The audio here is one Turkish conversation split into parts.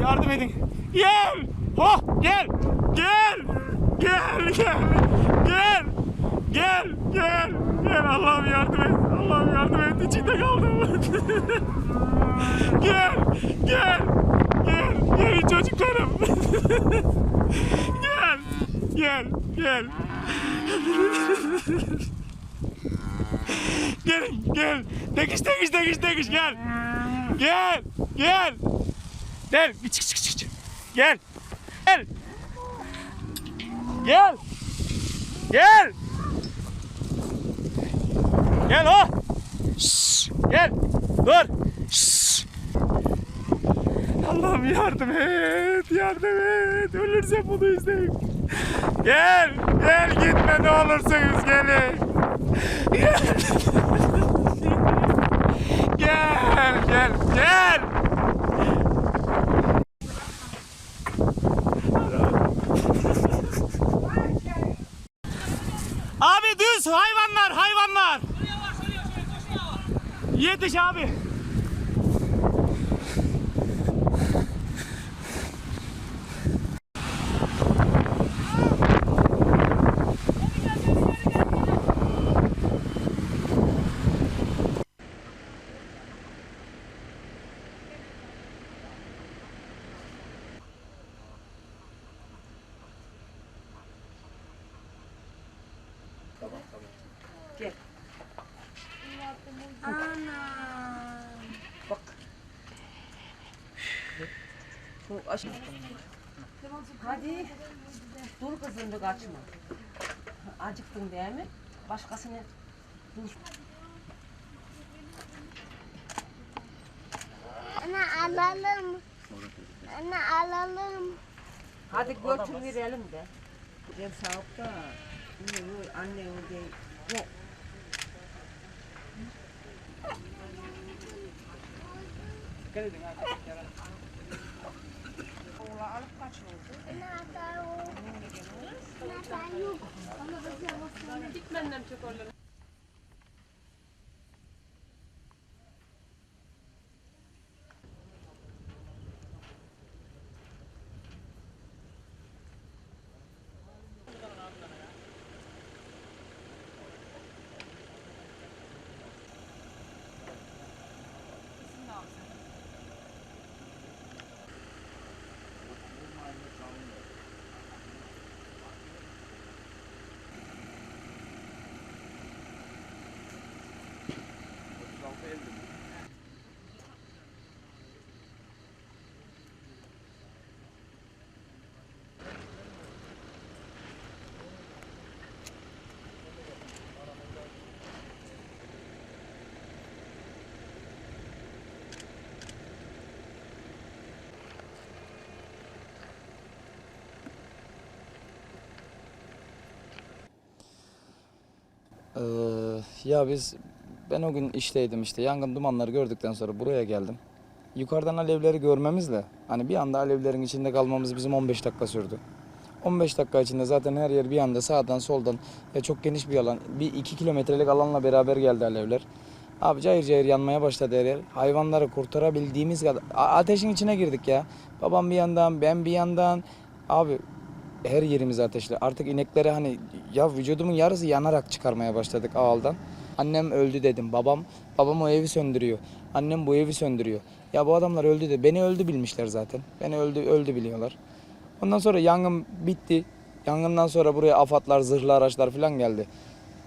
yardım edin. Gel. Oh gel. Gel. Gel gel. Gel. Gel gel. Gel Allah'ım yardım et. Allah'ım yardım et. İçinde kaldım. gel. Gel. Gel. Gelin çocuklarım. gel. Gel. Gel. Gelin gel. Tekiş tekiş tekiş tekiş gel. Gel. Gel. Gel. Bir çık çık çık. Gel. Gel. Gel. Gel. Gel o. Şşş. Gel. Dur. Şşş. Allah'ım yardım et. Yardım et. Ölürsem bunu izleyin. Gel. Gel gitme ne olursunuz gelin. Gel. Gel gel gel. Düz hayvanlar hayvanlar. Yetiş abi. Bu aş- Hadi. Dur kızım dur kaçma. Acıktın değil mi? Başkasını dur. Ana alalım. Ana alalım. Hadi götür verelim de. Ben sağlıkta. Anne o değil. Yok. Ana tavuk. Ana tavuk. Ee, ya biz ben o gün işteydim işte yangın dumanları gördükten sonra buraya geldim. Yukarıdan alevleri görmemizle hani bir anda alevlerin içinde kalmamız bizim 15 dakika sürdü. 15 dakika içinde zaten her yer bir anda sağdan soldan ya çok geniş bir alan bir iki kilometrelik alanla beraber geldi alevler. Abi cayır cayır yanmaya başladı her yer. Hayvanları kurtarabildiğimiz kadar ateşin içine girdik ya. Babam bir yandan ben bir yandan abi her yerimiz ateşli. Artık inekleri hani ya vücudumun yarısı yanarak çıkarmaya başladık ağaldan. Annem öldü dedim. Babam babam o evi söndürüyor. Annem bu evi söndürüyor. Ya bu adamlar öldü de beni öldü bilmişler zaten. Beni öldü öldü biliyorlar. Ondan sonra yangın bitti. Yangından sonra buraya afatlar, zırhlı araçlar falan geldi.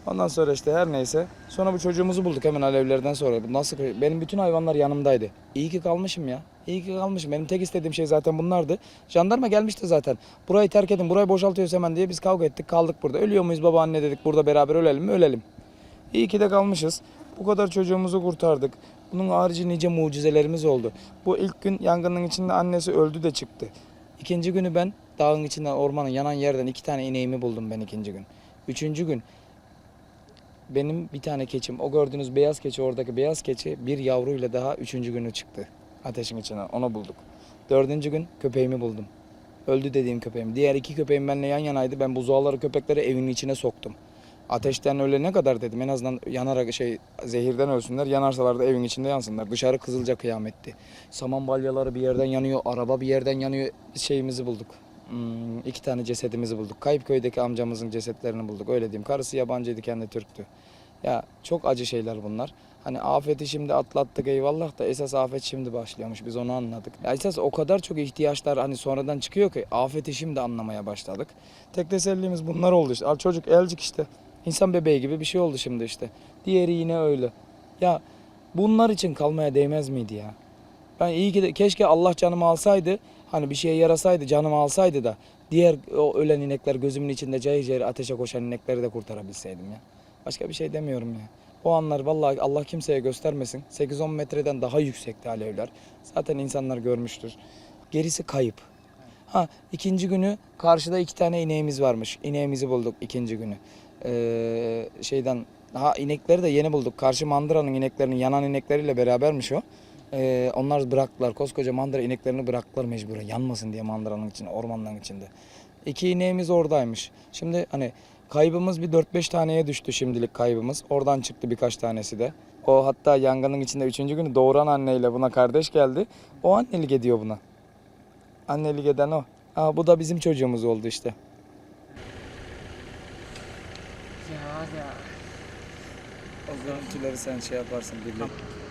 Ondan sonra işte her neyse. Sonra bu çocuğumuzu bulduk hemen alevlerden sonra. Nasıl benim bütün hayvanlar yanımdaydı. İyi ki kalmışım ya. İyi ki kalmışım. Benim tek istediğim şey zaten bunlardı. Jandarma gelmişti zaten. Burayı terk edin, burayı boşaltıyoruz hemen diye biz kavga ettik, kaldık burada. Ölüyor muyuz babaanne dedik. Burada beraber ölelim mi? Ölelim. İyi ki de kalmışız. Bu kadar çocuğumuzu kurtardık. Bunun harici nice mucizelerimiz oldu. Bu ilk gün yangının içinde annesi öldü de çıktı. İkinci günü ben dağın içinden, ormanın yanan yerden iki tane ineğimi buldum ben ikinci gün. Üçüncü gün benim bir tane keçim, o gördüğünüz beyaz keçi, oradaki beyaz keçi bir yavruyla daha üçüncü günü çıktı. Ateşin içinden, onu bulduk. Dördüncü gün köpeğimi buldum. Öldü dediğim köpeğim. Diğer iki köpeğim benimle yan yanaydı. Ben buzağları köpekleri evin içine soktum. Ateşten ölene kadar dedim en azından yanarak şey zehirden ölsünler yanarsalar da evin içinde yansınlar. Dışarı kızılca kıyametti. Saman balyaları bir yerden yanıyor, araba bir yerden yanıyor. Şeyimizi bulduk. Hmm, iki tane cesedimizi bulduk. Kayıpköy'deki amcamızın cesetlerini bulduk öyle diyeyim. Karısı yabancıydı kendi Türktü. Ya çok acı şeyler bunlar. Hani afeti şimdi atlattık eyvallah da esas afet şimdi başlıyormuş biz onu anladık. Ya esas o kadar çok ihtiyaçlar hani sonradan çıkıyor ki afeti şimdi anlamaya başladık. Tek tesellimiz bunlar oldu işte. Al çocuk elcik işte. İnsan bebeği gibi bir şey oldu şimdi işte. Diğeri yine öyle. Ya bunlar için kalmaya değmez miydi ya? Ben iyi ki de keşke Allah canımı alsaydı. Hani bir şeye yarasaydı canımı alsaydı da diğer o ölen inekler gözümün içinde cayır cayır ateşe koşan inekleri de kurtarabilseydim ya. Başka bir şey demiyorum ya. O anlar vallahi Allah kimseye göstermesin. 8-10 metreden daha yüksekti alevler. Zaten insanlar görmüştür. Gerisi kayıp. Ha ikinci günü karşıda iki tane ineğimiz varmış. İneğimizi bulduk ikinci günü. Ee, şeyden ha inekleri de yeni bulduk. Karşı mandıranın ineklerinin yanan inekleriyle berabermiş o. Ee, onlar bıraktılar. Koskoca mandıra ineklerini bıraktılar mecburen. Yanmasın diye mandıranın içinde, ormanların içinde. İki ineğimiz oradaymış. Şimdi hani kaybımız bir 4-5 taneye düştü şimdilik kaybımız. Oradan çıktı birkaç tanesi de. O hatta yangının içinde üçüncü günü doğuran anneyle buna kardeş geldi. O annelik ediyor buna. Annelik eden o. Aa, bu da bizim çocuğumuz oldu işte. Ya ya. O görüntüleri sen şey yaparsın birlikte.